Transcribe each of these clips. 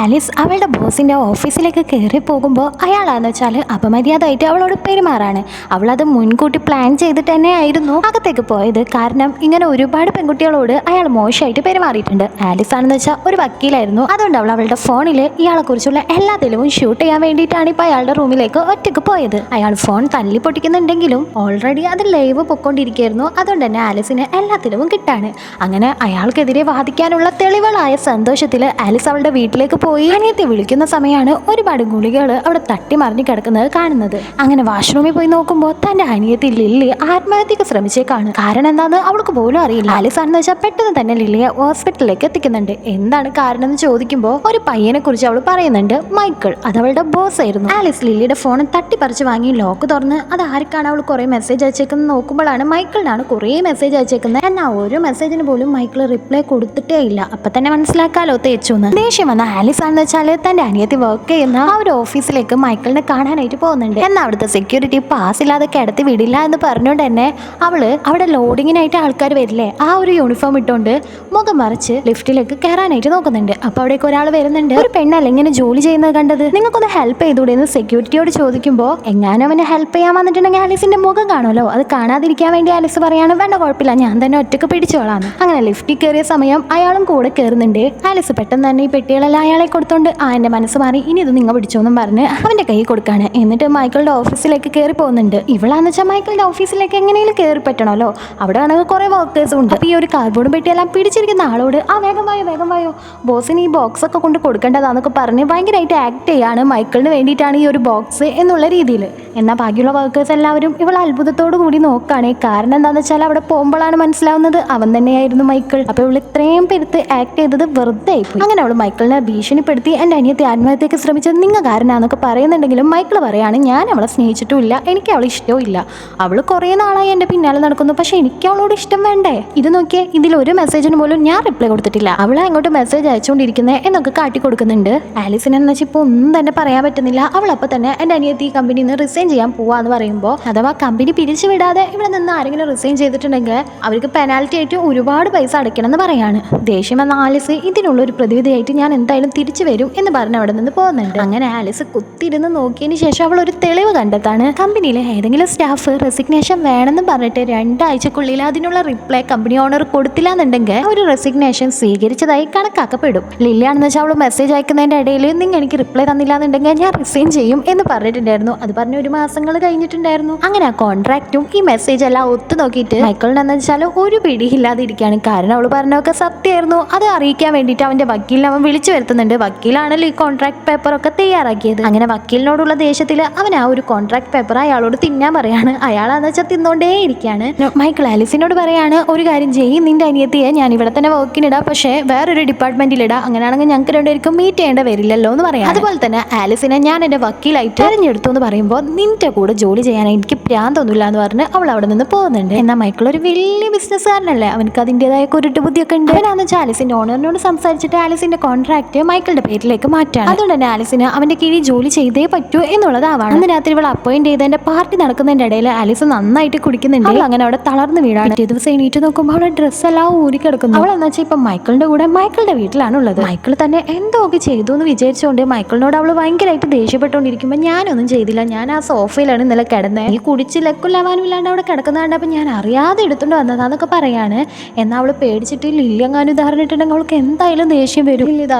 Alice അവളുടെ ബോസിന്റെ ഓഫീസിലേക്ക് കയറി പോകുമ്പോൾ അയാളാന്ന് വെച്ചാൽ അപമര്യാദയായിട്ട് അവളോട് പെരുമാറാണ്. അവളത് മുൻകൂട്ടി പ്ലാൻ ചെയ്തിട്ട് തന്നെ ആയിരുന്നു അകത്തേക്ക് പോയത്. കാരണം ഇങ്ങനെ ഒരുപാട് പെൺകുട്ടികളോട് അയാൾ മോശമായിട്ട് പെരുമാറിയിട്ടുണ്ട്. ആലിസ് ആണെന്ന് വെച്ചാൽ ഒരു വക്കീലായിരുന്നു. അതുകൊണ്ട് അവൾ അവളുടെ ഫോണിൽ ഇയാളെക്കുറിച്ചുള്ള എല്ലാ തെളിവും ഷൂട്ട് ചെയ്യാൻ വേണ്ടിയിട്ടാണ് ഇപ്പോൾ അയാളുടെ റൂമിലേക്ക് ഒറ്റയ്ക്ക് പോയത്. അയാൾ ഫോൺ തല്ലി പൊട്ടിക്കുന്നുണ്ടെങ്കിലും ഓൾറെഡി അത് ലൈവ് പൊക്കോണ്ടിരിക്കുകയായിരുന്നു അതുകൊണ്ട് തന്നെ ആലിസിന് എല്ലാ തെളിവും കിട്ടാണ്. അങ്ങനെ അയാൾക്കെതിരെ വാദിക്കാനുള്ള തെളിവുകളായ സന്തോഷത്തിൽ ആലിസ് അവളുടെ വീട്ടിലേക്ക് പോയി അനിയത്തെ വിളിക്കുന്ന സമയമാണ് ഒരുപാട് ഗുളികകൾ അവിടെ തട്ടി മറിഞ്ഞു കിടക്കുന്നത് കാണുന്നത്. അങ്ങനെ വാഷ്റൂമിൽ പോയി നോക്കുമ്പോൾ തന്റെ അനിയത്തി ലില്ലി ആത്മഹത്യക്ക് ശ്രമിച്ചേക്കാണ്. കാരണം എന്താന്ന് അവൾക്ക് പോലും അറിയില്ല. ആലിസ് ആണെന്ന് വെച്ചാൽ പെട്ടെന്ന് തന്നെ ലില്ലിയെ ഹോസ്പിറ്റലിലേക്ക് എത്തിക്കുന്നുണ്ട്. എന്താണ് കാരണം എന്ന് ചോദിക്കുമ്പോൾ ഒരു പയ്യനെ കുറിച്ച് അവൾ പറയുന്നുണ്ട്. മൈക്കിൾ അത് അവളുടെ ബോസ് ആയിരുന്നു. ആലിസ് ലില്ലിയുടെ ഫോൺ തട്ടി തട്ടിപ്പറിച്ച് വാങ്ങി ലോക്ക് തുറന്ന് അത് ആർക്കാണ് അവൾ കുറെ മെസ്സേജ് അയച്ചേക്കുന്നത് നോക്കുമ്പോഴാണ് മൈക്കിളിനാണ് കുറേ മെസ്സേജ് അയച്ചേക്കുന്നത്. എന്നാൽ ഓരോ മെസ്സേജിന് പോലും മൈക്കിൾ റിപ്ലൈ കൊടുത്തിട്ടേ ഇല്ല. അപ്പൊ തന്നെ മനസ്സിലാക്കാലോ തേച്ചു ദേഷ്യം വന്ന ആലിസ് ആണെന്ന് വെച്ചാൽ തന്റെ അനിയത്തി വർക്ക് ചെയ്യുന്ന ആ ഒരു ഓഫീസിലേക്ക് മൈക്കിളിനെ കാണാനായിട്ട് പോകുന്നുണ്ട്. എന്നാൽ അവിടുത്തെ സെക്യൂരിറ്റി പാസ് ഇല്ലാതെ കിടത്തി വിടില്ല എന്ന് പറഞ്ഞുകൊണ്ട് തന്നെ അവൾ അവിടെ ലോഡിങ്ങിനായിട്ട് ആൾക്കാർ വരില്ലേ ആ ഒരു യൂണിഫോം ഇട്ടുകൊണ്ട് മുഖം മറിച്ച് ലിഫ്റ്റിലേക്ക് കയറാനായിട്ട് നോക്കുന്നുണ്ട്. അപ്പൊ അവിടേക്ക് ഒരാൾ വരുന്നുണ്ട്. ഒരു പെണ്ണല്ല ഇങ്ങനെ ജോലി ചെയ്യുന്നത് കണ്ടത്? നിങ്ങൾക്കൊന്ന് ഹെൽപ്പ് ചെയ്തൂടെ എന്ന് സെക്യൂരിറ്റിയോട് ചോദിക്കുമ്പോൾ എങ്ങാനും അവനെ ഹെൽപ്പ് ചെയ്യാൻ വന്നിട്ടുണ്ടെങ്കിൽ ആലിസിന്റെ മുഖം കാണുമല്ലോ. അത് കാണാതിരിക്കാൻ വേണ്ടി ആലിസ് പറയാണ് വേണ്ട കുഴപ്പമില്ല. ഞാൻ തന്നെ ഒറ്റയ്ക്ക് പിടിച്ചോളാന്ന് അങ്ങനെ ലിഫ്റ്റിൽ കയറിയ സമയം അയാളും കൂടെ കയറുന്നുണ്ട് ആലിസ് പെട്ടെന്ന് തന്നെ ഈ പെട്ടികളെല്ലാം അയാളെ കൊടുത്തോണ്ട് ആ എന്റെ മനസ്സ് മാറി. ഇനി ഇത് നിങ്ങൾ പിടിച്ചോന്നും പറഞ്ഞ് അവന്റെ കൈ കൊടുക്കാണ്. എന്നിട്ട് മൈക്കിളുടെ ഓഫീസിലേക്ക് കയറി പോകുന്നുണ്ട്. ഇവളാന്ന് വെച്ചാൽ മൈക്കിളുടെ ഓഫീസിലേക്ക് എങ്ങനെയും കയറി പറ്റണമല്ലോ. അവിടെ ആണെങ്കിൽ കുറെ വർക്കേഴ്സും ഉണ്ട്. അപ്പോൾ ഈ ഒരു കാർഡ്ബോർഡും പെട്ടിയെല്ലാം പിടിച്ചിരിക്കുന്ന ആളോട് ആ വേഗം വായോ വേഗം വായോ. ബോസിന് ഈ ബോക്സ് ഒക്കെ കൊണ്ട് കൊടുക്കേണ്ടതാന്നൊക്കെ പറഞ്ഞ് ഭയങ്കരമായിട്ട് ആക്ട് ചെയ്യാണ് മൈക്കിളിന് വേണ്ടിയിട്ടാണ് ഈ ഒരു ബോക്സ് എന്നുള്ള രീതിയിൽ എന്നാൽ ബാക്കിയുള്ള വർക്കേഴ്സ് എല്ലാവരും ഇവൾ അത്ഭുതത്തോടു കൂടി നോക്കുകയാണ് കാരണം എന്താണെന്ന് വെച്ചാൽ അവിടെ പോകുമ്പോഴാണ് മനസ്സിലാവുന്നത് അവൻ തന്നെയായിരുന്നു മൈക്കിൾ. അപ്പോൾ ഇവൾ ഇത്രയും പെരുത്ത് ആക്ട് ചെയ്തത് വെറുതെ ആയിപ്പോയി. അങ്ങനെ അവൾ മൈക്കിളിനെ ഭീഷണിപ്പെടുത്തി എന്റെ അനിയത്തെ ആത്മഹത്യക്ക് ശ്രമിച്ചത് നിങ്ങൾ കാരനാന്നൊക്കെ പറയുന്നുണ്ടെങ്കിലും മൈക്കിൾ പറയാണ് ഞാൻ അവളെ സ്നേഹിച്ചിട്ടുമില്ല എനിക്ക് അവളെ ഇഷ്ടവും ഇല്ല അവൾ കുറേ നാളായി എന്റെ പിന്നാലെ നടക്കുന്നു പക്ഷേ എനിക്ക് അവളോട് ഇഷ്ടം വേണ്ടേ? ഇത് നോക്കിയേ ഇതിൽ ഒരു മെസ്സേജിന് പോലും ഞാൻ റിപ്ലൈ കൊടുത്തിട്ടില്ല. അവളെ അങ്ങോട്ട് മെസ്സേജ് അയച്ചുകൊണ്ടിരിക്കുന്നത് എന്നൊക്കെ കാട്ടി കൊടുക്കുന്നുണ്ട് ആലിസിനെ എന്ന് വെച്ചാൽ ഇപ്പോൾ ഒന്നും തന്നെ പറയാൻ പറ്റുന്നില്ല. അവൾ അപ്പോൾ തന്നെ എന്റെ അനിയത്തി കമ്പനിയിൽ നിന്ന് റിസൈൻ ചെയ്യാൻ പോവാന്ന് പറയുമ്പോൾ അഥവാ കമ്പനി പിരിച്ചു വിടാതെ ഇവിടെ നിന്ന് ആരെങ്കിലും റിസൈൻ ചെയ്തിട്ടുണ്ടെങ്കിൽ അവർക്ക് പെനാൽറ്റി ആയിട്ട് ഒരുപാട് പൈസ അടയ്ക്കണം എന്ന് പറയാണ്. ദേഷ്യം എന്ന ആലിസ് ഇതിനുള്ള ഒരു പ്രതിവിധിയായിട്ട് ഞാൻ എന്തായാലും തിരിച്ചു വരും എന്ന് പറഞ്ഞ് അവിടെ നിന്ന് പോകുന്നുണ്ട്. അങ്ങനെ ആലിസ് കുത്തിരുന്ന് നോക്കിയതിന് ശേഷം അവൾ ഒരു തെളിവ് കണ്ടെത്താണ്. കമ്പനിയിലെ ഏതെങ്കിലും സ്റ്റാഫ് റെസിഗ്നേഷൻ വേണമെന്ന് പറഞ്ഞിട്ട് രണ്ടാഴ്ചക്കുള്ളിൽ അതിനുള്ള റിപ്ലൈ കമ്പനി ഓണർ കൊടുത്തില്ല എന്നുണ്ടെങ്കിൽ ഒരു റെസിഗ്നേഷൻ സ്വീകരിച്ചതായി കണക്കാക്കപ്പെടും. ലില്ലിയാണെന്ന് വെച്ചാൽ അവൾ മെസ്സേജ് അയക്കുന്നതിന്റെ ഇടയിൽ നിങ്ങൾ എനിക്ക് റിപ്ലൈ തന്നില്ല എന്നുണ്ടെങ്കിൽ ഞാൻ റിസൈൻ ചെയ്യും എന്ന് പറഞ്ഞിട്ടുണ്ടായിരുന്നു. അത് പറഞ്ഞ ഒരു മാസങ്ങൾ കഴിഞ്ഞിട്ടുണ്ടായിരുന്നു. അങ്ങനെ ആ കോൺട്രാക്റ്റും ഈ മെസ്സേജ് എല്ലാം ഒത്തു നോക്കിയിട്ട് മൈക്കിളിനെന്ന് വെച്ചാൽ ഒരു പിടിയില്ലാതിരിക്കുകയാണ് കാരണം അവൾ പറഞ്ഞൊക്കെ സത്യമായിരുന്നു. അത് അറിയിക്കാൻ വേണ്ടിയിട്ട് അവന്റെ വക്കീലിനെ അവൻ വിളിച്ചു വരുത്തുന്നുണ്ട്. വക്കീലാണല്ലോ ഈ കോൺട്രാക്ട് പേപ്പർ ഒക്കെ തയ്യാറാക്കിയത്. അങ്ങനെ വക്കീലിനോടുള്ള ദേഷ്യത്തിൽ അവൻ ആ ഒരു കോൺട്രാക്ട് പേപ്പർ അയാളോട് തിന്നാൻ പറയാണ്. അയാളാന്ന് വെച്ചാൽ തിന്നോണ്ടേ ഇരിക്കുകയാണ് മൈക്കിൾ ആലിസിനോട് പറയാണ് ഒരു കാര്യം ചെയ്യും നിന്റെ അനിയത്തിയെ ഞാൻ ഇവിടെ തന്നെ വർക്കിനിടാം പക്ഷേ വേറൊരു ഡിപ്പാർട്ട്മെന്റിലിടാം. അങ്ങനെയാണെങ്കിൽ ഞങ്ങൾക്ക് രണ്ടുപേർക്കും മീറ്റ് ചെയ്യേണ്ട വരില്ലല്ലോ എന്ന് പറയാം അതുപോലെ തന്നെ ആലിസിനെ ഞാൻ എന്റെ വക്കീലായിട്ട് തെരഞ്ഞെടുത്തു എന്ന് പറയുമ്പോൾ നിന്റെ കൂടെ ജോലി ചെയ്യാൻ എനിക്ക് പ്രാന്തൊന്നുമില്ല എന്ന് പറഞ്ഞ് അവൾ അവിടെ നിന്ന് പോകുന്നുണ്ട്. എന്നാൽ മൈക്കിൾ ഒരു വലിയ ബിസിനസ്സുകാരനല്ലേ അവനക്ക് അതിന്റെതായ കുരുട്ട് ബുദ്ധിയൊക്കെ ഉണ്ട്. അവനാന്ന് വെച്ചാൽ ആലിസിന്റെ ഓണറിനോട് സംസാരിച്ചിട്ട് ആലിസിന്റെ കോൺട്രാക്ട് മൈക്കിളുടെ പേരിലേക്ക് മാറ്റാണ് അതുകൊണ്ട് തന്നെ ആലിസിന് അവന്റെ കീഴിൽ ജോലി ചെയ്തേ പറ്റൂ എന്നുള്ളതാവാണ് അന്ന് രാത്രി ഇവൾ അപ്പോയിന്റ് ചെയ്തതിന്റെ പാർട്ടി നടക്കുന്നതിന്റെ ഇടയിൽ ആലിസ് നന്നായിട്ട് കുടിക്കുന്നുണ്ട്. അവൾ അങ്ങനെ അവിടെ തളർന്നു വീഴാണ് പിറ്റേ ദിവസം എണീറ്റ് നോക്കുമ്പോൾ അവളുടെ ഡ്രസ്സ് എല്ലാം ഊരി കിടക്കുന്നു. അവൾ എന്ന് വെച്ചാൽ ഇപ്പൊ മൈക്കിളിന്റെ കൂടെ മൈക്കിളുടെ വീട്ടിലാണ് ഉള്ളത് മൈക്കിൾ തന്നെ എന്തോ ഒക്കെ ചെയ്തു എന്ന് വിചാരിച്ചുകൊണ്ട് മൈക്കിളിനോട് അവൾ ഭയങ്കരമായിട്ട് ദേഷ്യപ്പെട്ടുകൊണ്ടിരിക്കുമ്പോൾ ഞാനൊന്നും ചെയ്തില്ല. ഞാൻ ആ സോഫയിലാണ് ഇന്നലെ കിടന്നത് ഈ കുടിച്ച് ലക്കുല്ലാവാനും ലവാനും ഇല്ലാണ്ട് അവിടെ കിടക്കുന്ന കണ്ടപ്പോൾ ഞാൻ അറിയാതെ എടുത്തുകൊണ്ട് വന്നതാന്നൊക്കെ പറയാണ്. എന്നാൽ അവൾ പേടിച്ചിട്ട് ലില്ലങ്ങാനും ഉദാഹരണമായിട്ടുണ്ടെങ്കിൽ അവൾക്ക് എന്തായാലും ദേഷ്യം വരും. ഇല്ല ഇത്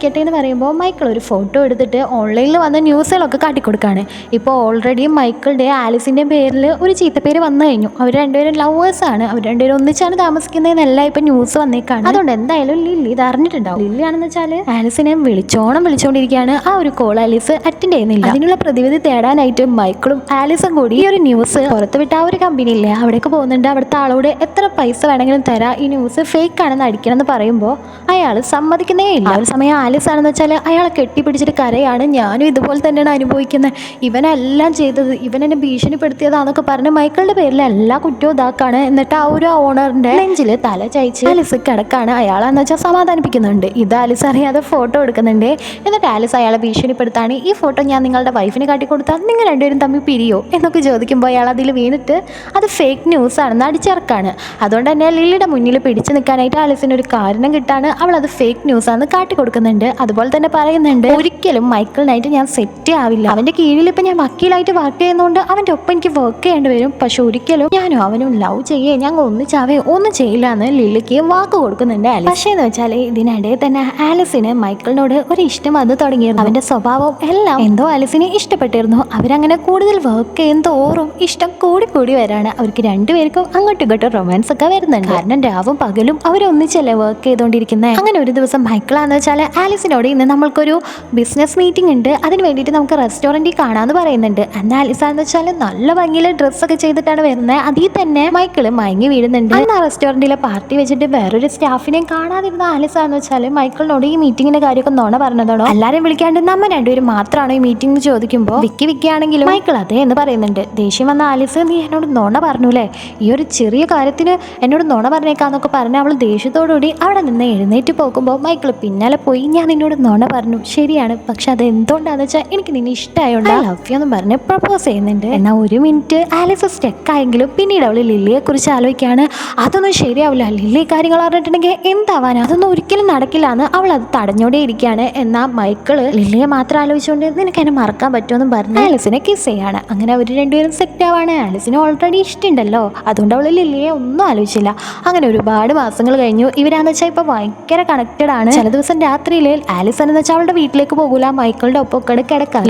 അറിയാണ്ടിരിക്കട്ടെ എന്ന് പറയുമ്പോൾ മൈക്കിൾ ഒരു ഫോട്ടോ എടുത്തിട്ട് ഓൺലൈനിൽ വന്ന ന്യൂസുകളൊക്കെ കാട്ടിക്കൊടുക്കുകയാണ് ഇപ്പോൾ ഓൾറെഡി മൈക്കിളുടെ ആലിസിന്റെ പേരിൽ ഒരു ചീത്തപ്പേര് വന്നു കഴിഞ്ഞു. അവർ രണ്ടുപേരും ലവേഴ്സാണ് അവർ രണ്ടുപേരും ഒന്നിച്ചാണ് താമസിക്കുന്നതെന്നല്ല ഇപ്പം ന്യൂസ് വന്നേക്കാണ്. അതുകൊണ്ട് എന്തായാലും ലില്ലി ഇത് അറിഞ്ഞിട്ടുണ്ടാവും. ലില്ലി ആണെന്ന് വെച്ചാൽ ആലിസിനെ വിളിച്ചോണം വിളിച്ചുകൊണ്ടിരിക്കുകയാണ് ആ ഒരു കോൾ ആലിസ് അറ്റൻഡ് ചെയ്യുന്നില്ല. അതിനുള്ള പ്രതിവിധി തേടാനായിട്ട് മൈക്കിളും ആലിസും കൂടി ഈ ഒരു ന്യൂസ് പുറത്തുവിട്ട ആ ഒരു കമ്പനിയില്ലേ അവിടേക്ക് പോകുന്നുണ്ട്. അവിടുത്തെ ആളോട് എത്ര പൈസ വേണമെങ്കിലും തരാം. ഈ ന്യൂസ് ഫേക്ക് ആണെന്ന് അടിക്കണം എന്ന് പറയുമ്പോൾ അയാൾ സമ്മതിക്കുന്നേ ഇല്ല. ആ ഒരു സമയം ആലിസ് ആണെന്ന് വെച്ചാൽ അയാളെ കെട്ടിപ്പിടിച്ചിട്ട് കരയാണ്. ഞാനും ഇതുപോലെ തന്നെയാണ് അനുഭവിക്കുന്നത്. ഇവനെല്ലാം ചെയ്തത് ഇവൻ എന്നെ ഭീഷണിപ്പെടുത്തിയതാന്നൊക്കെ പറഞ്ഞ് മൈക്കിളുടെ പേരിൽ എല്ലാ കുറ്റവും ഇതാക്കാണ്. എന്നിട്ട് ആ ഒരു ഓണറിന്റെ നെഞ്ചിൽ തല ചയച്ച് ആലിസ് കിടക്കാണ്. അയാളെന്ന് വെച്ചാൽ സമാധാനിപ്പിക്കുന്നുണ്ട്. ഇത് ആലിസ് അറിയാതെ ഫോട്ടോ എടുക്കുന്നുണ്ട്. എന്നിട്ട് ആലിസ് അയാളെ ഭീഷണിപ്പെടുത്താണ്. ഈ ഫോട്ടോ ഞാൻ നിങ്ങളുടെ വൈഫിന് കാട്ടിക്കൊടുത്താൽ നിങ്ങൾ രണ്ടുപേരും തമ്മിൽ പിരിയോ? എന്നൊക്കെ ചോദിക്കുമ്പോൾ അയാൾ അതിൽ വീണിട്ട് അത് ഫേക്ക് ന്യൂസ് ആണെന്ന് അടിച്ചിറക്കാണ്. അതുകൊണ്ട് തന്നെ ലില്ലിയുടെ മുന്നിൽ പിടിച്ചു നിൽക്കാനായിട്ട് ആലിസിന് ഒരു കാരണം കിട്ടാണ്. അവൾ അത് ഫേക്ക് ന്യൂസ് ആണെന്ന് കാട്ടിക്കൊടുക്കുന്നുണ്ട് പറയുന്നുണ്ട് അതുപോലെ തന്നെ പറയുന്നുണ്ട് ഒരിക്കലും നൈറ്റ് ഞാൻ സെറ്റ് ആവില്ല. അവന്റെ കീഴിൽ ഇപ്പൊ ഞാൻ വക്കീലായിട്ട് വർക്ക് ചെയ്യുന്നതുകൊണ്ട് അവന്റെ ഒപ്പം എനിക്ക് വർക്ക് ചെയ്യേണ്ടി വരും. പക്ഷെ ഒരിക്കലും ഞാനും അവനും ലവ് ചെയ്യേ ഞങ്ങൾ ഒന്നിച്ചാവേ ഒന്നും ചെയ്യില്ല എന്ന് ലില്ലിക്ക് വാക്ക് കൊടുക്കുന്നുണ്ട് ആലിസ്. പക്ഷേ എന്ന് വെച്ചാൽ ഇതിനിടെ തന്നെ ആലിസിന് മൈക്കിളിനോട് ഒരു ഇഷ്ടം വന്നു തുടങ്ങിയിരുന്നു. അവന്റെ സ്വഭാവം എല്ലാം എന്തോ ആലിസിനെ ഇഷ്ടപ്പെട്ടിരുന്നു. അവരങ്ങനെ കൂടുതൽ വർക്ക് ചെയ്യും തോറും ഇഷ്ടം കൂടി കൂടി വരാണ്. അവർക്ക് രണ്ടുപേർക്കും അങ്ങോട്ടും ഇങ്ങോട്ടും റൊമാൻസ് ഒക്കെ വരുന്നുണ്ട്. കാരണം രാവും പകലും അവരൊന്നിച്ചല്ലേ വർക്ക് ചെയ്തുകൊണ്ടിരിക്കുന്നത് അങ്ങനെ ഒരു ദിവസം മൈക്കിളാന്ന് വെച്ചാൽ ആലിസിനോട് ഇന്ന് നമ്മൾക്കൊരു ബിസിനസ് മീറ്റിംഗ് ഉണ്ട്. അതിന് വേണ്ടിയിട്ട് നമുക്ക് റെസ്റ്റോറന്റിൽ കാണാമെന്ന് പറയുന്നുണ്ട്. അന്ന് ആലിസ എന്ന് വെച്ചാൽ നല്ല ഭംഗിയിൽ ഡ്രസ്സൊക്കെ ചെയ്തിട്ടാണ് വരുന്നത്. അതിൽ തന്നെ മൈക്കിൾ മയങ്ങി വീഴുന്നുണ്ട്. അന്ന് ആ റെസ്റ്റോറന്റിലെ പാർട്ടി വെച്ചിട്ട് വേറൊരു സ്റ്റാഫിനെയും കാണാതിരുന്ന ആലിസ എന്ന് വെച്ചാൽ മൈക്കിളിനോട് ഈ മീറ്റിങ്ങിന്റെ കാര്യമൊക്കെ നോണ പറഞ്ഞതാണോ? എല്ലാരും വിളിക്കാണ്ട് നമ്മൾ രണ്ടുപേരും മാത്രമാണോ ഈ മീറ്റിംഗ് ചോദിക്കുമ്പോൾ വിക്കി വിക്കിയാണെങ്കിലും മൈക്കിൾ അതെ എന്ന് പറയുന്നുണ്ട്. ദേഷ്യം വന്ന ആലിസ് നീ എന്നോട് നോണ പറഞ്ഞൂലേ? ഈ ഒരു ചെറിയ കാര്യത്തിന് എന്നോട് നോണ പറഞ്ഞേക്കാന്നൊക്കെ പറഞ്ഞ് അവൾ ദേഷ്യത്തോടുകൂടി അവിടെ നിന്ന് എഴുന്നേറ്റ് പോകുമ്പോൾ മൈക്കിൾ പിന്നാലെ പോയി ഞാൻ നിന്നോട് നോണ പറഞ്ഞു. ശരിയാണ്. പക്ഷെ അത് എന്തുകൊണ്ടാന്ന് വെച്ചാൽ എനിക്ക് നിന്നെ ഇഷ്ടമായോണ്ട് ലവ് യു എന്ന് പറഞ്ഞ് പ്രപ്പോസ് ചെയ്യുന്നുണ്ട്. എന്നാൽ ഒരു മിനിറ്റ്. ആലിസ് സ്റ്റെക്ക് ആയെങ്കിലും പിന്നീട് അവൾ ലില്ലിയെ കുറിച്ച് ആലോചിക്കുകയാണ്. അതൊന്നും ശരിയാവില്ല. ലില്ലി കാര്യങ്ങൾ അറിഞ്ഞിട്ടുണ്ടെങ്കിൽ എന്താവാനാ അതൊന്നും ഒരിക്കലും നടക്കില്ല എന്ന് അവൾ അത് തടഞ്ഞോടെ ഇരിക്കുകയാണ്. എന്നാൽ മൈക്കിൾ ലില്ലിയെ മാത്രം ആലോചിച്ചുകൊണ്ട് നിനക്ക് എന്നെ മറക്കാൻ പറ്റുമെന്നും പറഞ്ഞ് ആലിസിനെ കിസ് ചെയ്യാണ്. അങ്ങനെ അവർ രണ്ടുപേരും സെറ്റ് ആവാണ്. ആലിസിന് ഓൾറെഡി ഇഷ്ടമുണ്ടല്ലോ. അതുകൊണ്ട് അവൾ ലില്ലിയെ ഒന്നും ആലോചിച്ചില്ല. അങ്ങനെ ഒരുപാട് മാസങ്ങൾ കഴിഞ്ഞു. ഇവരാന്ന് വെച്ചാൽ ഇപ്പൊ ഭയങ്കര കണക്റ്റഡ് ആണ്. ചില ദിവസം രാത്രിയിൽ ആലിസൺ എന്ന് വെച്ചാൽ അവളുടെ വീട്ടിലേക്ക് പോകൂല. മൈക്കിളുടെ ഒപ്പം ഒക്കെ കിടക്കാം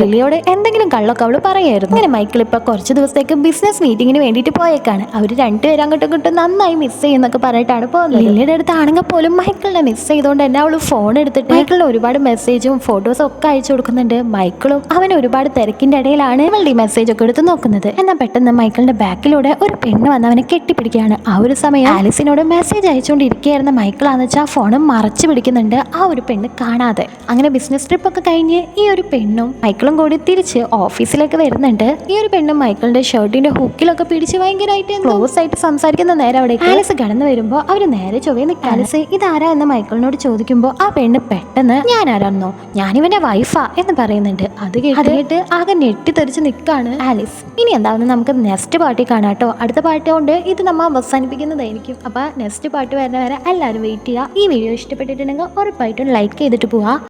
എന്തെങ്കിലും കള്ളൊക്കെ അവൾ പറയായിരുന്നു. അങ്ങനെ മൈക്കിൾ ഇപ്പൊ കുറച്ച് ദിവസത്തേക്ക് ബിസിനസ് മീറ്റിംഗിന് വേണ്ടിട്ട് പോയേക്കാണ്. അവർ രണ്ടുപേരും അങ്ങോട്ടും ഇങ്ങോട്ടും നന്നായി മിസ് ചെയ്യുന്നൊക്കെ പറഞ്ഞിട്ടാണ് പോകുന്നത്. ലില്ലിയുടെ അടുത്ത് ആണെങ്കിൽ പോലും മൈക്കിളിനെ മിസ് ചെയ്തുകൊണ്ട് തന്നെ അവൾ ഫോൺ എടുത്തിട്ട് മൈക്കിളിന് ഒരുപാട് മെസ്സേജും ഫോട്ടോസും ഒക്കെ അയച്ചു കൊടുക്കുന്നുണ്ട്. മൈക്കിളും അവൻ ഒരുപാട് തിരക്കിന്റെ ഇടയിലാണ് അവളുടെ ഈ മെസ്സേജ് ഒക്കെ എടുത്ത് നോക്കുന്നത്. എന്നാൽ പെട്ടെന്ന് മൈക്കിളിന്റെ ബാക്കിലൂടെ ഒരു പെണ്ണ് വന്ന് അവനെ കെട്ടിപ്പിടിക്കുകയാണ്. ആ ഒരു സമയം ആലിസിനോട് മെസ്സേജ് അയച്ചുകൊണ്ടിരിക്കുകയായിരുന്ന മൈക്കിളാന്ന് വെച്ചാൽ ഫോൺ മറച്ചു പിടിക്കുന്നുണ്ട്. ആ ഒരു പെണ്ണ് കാണാതെ. അങ്ങനെ ബിസിനസ് ട്രിപ്പ് ഒക്കെ കഴിഞ്ഞ് ഈ ഒരു പെണ്ണും മൈക്കിളും കൂടി തിരിച്ച് ഓഫീസിലേക്ക് വരുന്നുണ്ട്. ഈ ഒരു പെണ്ണും മൈക്കിളിന്റെ ഷർട്ടിന്റെ ഹുക്കിലൊക്കെ പിടിച്ച് ഭയങ്കരമായിട്ട് ക്ലോസ് ആയിട്ട് സംസാരിക്കുന്ന നേരം അവിടെ ആലിസ് കടന്നു വരുമ്പോൾ അവർ നേരെ ചൊവ്വേ നിൽക്കുക ആലിസ് ഇതാരാ എന്ന് മൈക്കിളിനോട് ചോദിക്കുമ്പോൾ ആ പെണ്ണ് പെട്ടെന്ന് ഞാൻ ആരാന്നോ ഞാനിവന്റെ വൈഫാ എന്ന് പറയുന്നുണ്ട്. അത് കേട്ടിട്ട് ആകെ ഞെട്ടിത്തെറിച്ച് നിൽക്കാണ് ആലിസ് ഇനി എന്താണ് നമുക്ക് നെക്സ്റ്റ് പാർട്ടി കാണാട്ടോ കേട്ടോ അടുത്ത പാർട്ടി കൊണ്ട് ഇത് നമ്മൾ അവസാനിപ്പിക്കുന്നതായിരിക്കും. അപ്പൊ നെക്സ്റ്റ് പാർട്ടി വരുന്നവരെ എല്ലാവരും വെയിറ്റ് ചെയ്യുക. ഈ വീഡിയോ ഇഷ്ടപ്പെട്ടിട്ടുണ്ടെങ്കിൽ ഉറപ്പായിട്ടും ലൈക്ക് ചെയ്തിട്ട് പോവാ.